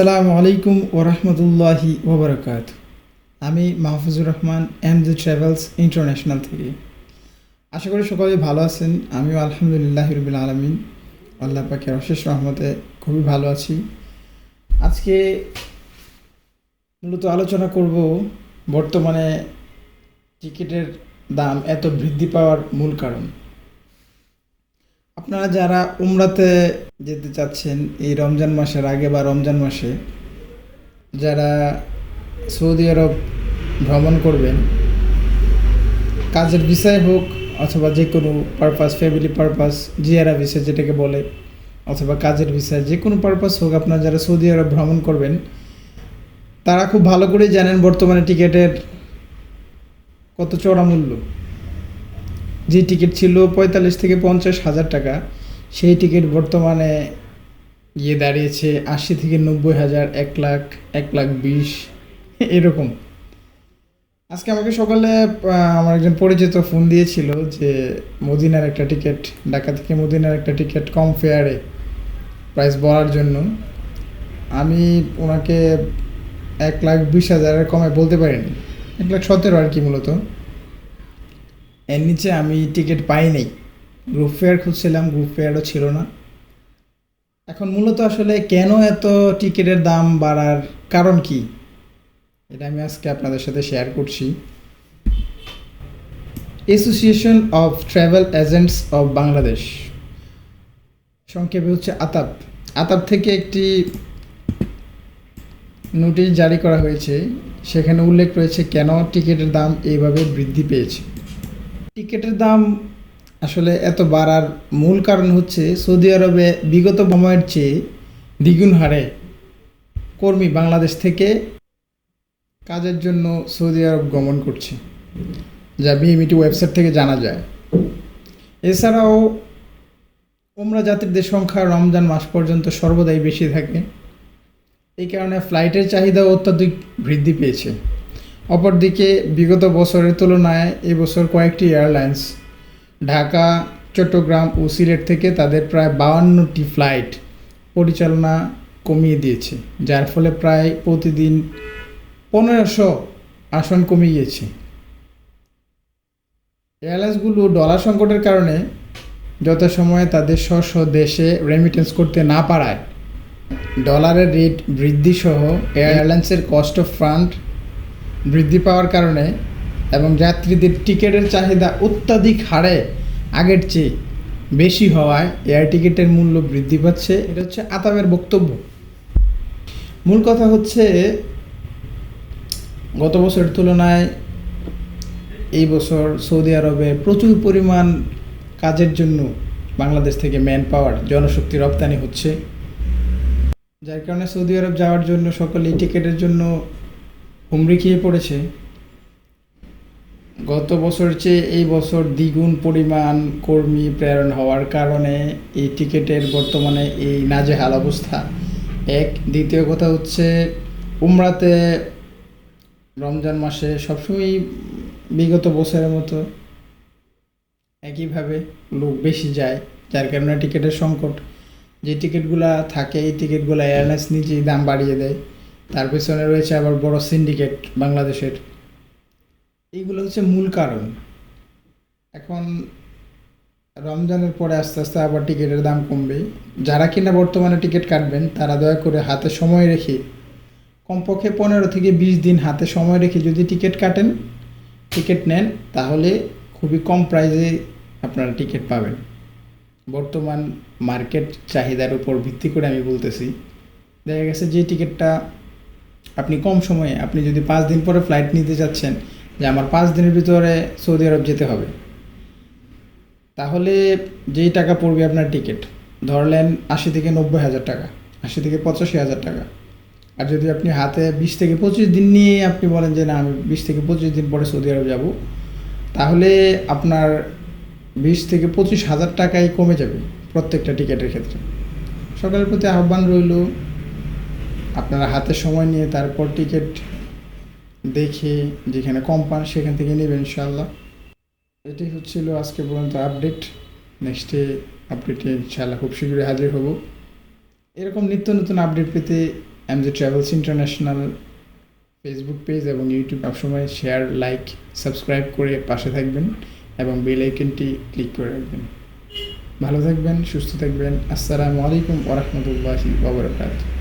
আসসালামু আলাইকুম ওরহমতুল্লাহি ওবরাকাত আমি Mahfuzur Rahman M G travels international থেকে। আশা করি সকলে ভালো আছেন, আমিও আলহামদুলিল্লাহ রবিল আলমিন। আল্লাহ পাকের অশেষ রহমতে খুবই ভালো আছি। আজকে মূলত আলোচনা করব বর্তমানে টিকিটের দাম এত বৃদ্ধি পাওয়ার মূল কারণ। আপনারা যারা উমরাতে যেতে চাচ্ছেন এই রমজান মাসের আগে বা রমজান মাসে, যারা সৌদি আরব ভ্রমণ করবেন, কাজের বিষয় হোক অথবা যে কোনো পারপাস ফ্যামিলি পারপাস জিয়ারা বিষয় যেটাকে বলে, অথবা কাজের বিষয় যে কোনো পারপাস হোক আপনারা যারা সৌদি আরব ভ্রমণ করবেন, তারা খুব ভালো করেই জানেন বর্তমানে টিকিটের কত চড়া মূল্য। যে টিকিট ছিল পঁয়তাল্লিশ থেকে পঞ্চাশ হাজার টাকা, সেই টিকিট বর্তমানে গিয়ে দাঁড়িয়েছে আশি থেকে নব্বই হাজার, এক লাখ এক লাখ বিশ, এরকম। আজকে আমাকে সকালে আমার একজন পরিচিত ফোন দিয়েছিল যে মদিনার একটা টিকিট ঢাকা থেকে মদিনার একটা টিকিট কম ফেয়ারে প্রাইস বলার জন্য। আমি ওনাকে এক লাখ বিশ হাজারের কমে বলতে পারিনি। এক লাখ সতেরো আর কি মূলত। এর নিচে আমি টিকিট পাই নাই। গ্রুপ ফেয়ার খুঁজছিলাম গ্রুপ ফেয়ারও ছিল না। এখন মূলত আসলে কেন এত টিকিটের দাম বাড়ার কারণ কি? এটা আমি আজকে আপনাদের সাথে শেয়ার করছি। Association of travel agents of Bangladesh সংক্ষেপে হচ্ছে আতাপ আতাপ থেকে একটি নোটিশ জারি করা হয়েছে। সেখানে উল্লেখ রয়েছে কেন টিকিটের দাম এইভাবে বৃদ্ধি পেয়েছে। টিকিটের দাম আসলে এত বাড়ার মূল কারণ হচ্ছে সৌদি আরবে বিগত সময়ের চেয়ে দ্বিগুণ হারে কর্মী বাংলাদেশ থেকে কাজের জন্য সৌদি আরব গমন করছে, যা বিএমইটি ওয়েবসাইট থেকে জানা যায়। এছাড়াও ওমরা যাত্রীদের সংখ্যা রমজান মাস পর্যন্ত সর্বদাই বেশি থাকে। এই কারণে ফ্লাইটের চাহিদা অত্যাধিক বৃদ্ধি পেয়েছে। অপরদিকে, বিগত বছরের তুলনায় এবছর কয়েকটি এয়ারলাইন্স, ঢাকা, চট্টগ্রাম ও সিলেট থেকে তাদের প্রায় বাউান্নটি ফ্লাইট পরিচালনা কমিয়ে দিয়েছে, যার ফলে প্রায় প্রতিদিন পনেরোশো আসন কমে গিয়েছে। এয়ারলাইন্সগুলো ডলার সংকটের কারণে যথাসময়ে তাদের স্ব দেশে রেমিটেন্স করতে না পারায়। ডলারের রেট বৃদ্ধি সহ এয়ারলাইন্সের কস্ট অফ ফান্ড বৃদ্ধি পাওয়ার কারণে এবং যাত্রীদের টিকিটের চাহিদা অত্যাধিক হারে আগের চেয়ে বেশি হওয়ায় এয়ার টিকিটের মূল্য বৃদ্ধি পাচ্ছে। এটা হচ্ছে আতামের বক্তব্য। মূল কথা হচ্ছে, গত বছরের তুলনায় এই বছর সৌদি আরবে প্রচুর পরিমাণ কাজের জন্য বাংলাদেশ থেকে ম্যান পাওয়ার জনশক্তি রপ্তানি হচ্ছে। যার কারণে সৌদি আরব যাওয়ার জন্য সকলেই টিকিটের জন্য হুমড়ি পড়েছে। গত বছর চেয়ে এই বছর দ্বিগুণ পরিমাণ কর্মী প্রেরণ হওয়ার কারণে এই টিকিটের বর্তমানে এই নাজেহাল অবস্থা। এক, দ্বিতীয় কথা হচ্ছে, উমরাতে রমজান মাসে সবসময়ই বিগত বছরের মতো একইভাবে লোক বেশি যায়, যার কারণে টিকিটের সংকট। যে টিকিটগুলা থাকে, এই টিকিটগুলো এয়ারলাইন্স নিজেই দাম বাড়িয়ে দেয়। তার পেছনে রয়েছে আবার বড় সিন্ডিকেট বাংলাদেশের। এইগুলো হচ্ছে মূল কারণ। এখন রমজানের পরে আস্তে আস্তে আবার টিকিটের দাম কমবে। যারা কিনা বর্তমানে টিকিট কাটবেন, তারা দয়া করে হাতে সময় রেখে, কমপক্ষে পনেরো থেকে বিশ দিন হাতে সময় রেখে যদি টিকিট কাটেন, টিকিট নেন, তাহলে খুবই কম প্রাইসে আপনারা টিকিট পাবেন। বর্তমান মার্কেট চাহিদার উপর ভিত্তি করে আমি বলতেছি। দেখা গেছে যে টিকিটটা আপনি কম সময়ে, আপনি যদি পাঁচ দিন পরে ফ্লাইট নিতে যাচ্ছেন, যে আমার পাঁচ দিনের ভিতরে সৌদি আরব যেতে হবে, তাহলে যেই টাকা পড়বে আপনার টিকিট ধরলেন আশি থেকে নব্বই হাজার টাকা, আশি থেকে পঁচাশি হাজার টাকা। আর যদি আপনি হাতে বিশ থেকে পঁচিশ দিন নিয়ে আপনি বলেন যে না, আমি বিশ থেকে পঁচিশ দিন পরে সৌদি আরব যাব, তাহলে আপনার বিশ থেকে পঁচিশ হাজার টাকাই কমে যাবে প্রত্যেকটা টিকিটের ক্ষেত্রে। সকালের প্রতি আহ্বান রইল আপনারা হাতে সময় নিয়ে তারপর টিকিট দেখে যেখানে কম পান সেখান থেকে নেবেন ইনশাল্লাহ এটাই হচ্ছিল আজকে পর্যন্ত আপডেট নেক্সটে আপডেটে ইনশাল্লাহ খুব শীঘ্রই হাজির হব। এরকম নিত্য নতুন আপডেট পেতে MG travels international Facebook page এবং ইউটিউব সবসময় শেয়ার লাইক সাবস্ক্রাইব করে পাশে থাকবেন এবং বেল আইকনটি ক্লিক করে রাখবেন। ভালো থাকবেন, সুস্থ থাকবেন। আসসালামু আলাইকুম ওরহমতুল্লাহি ওবরাকাতুহ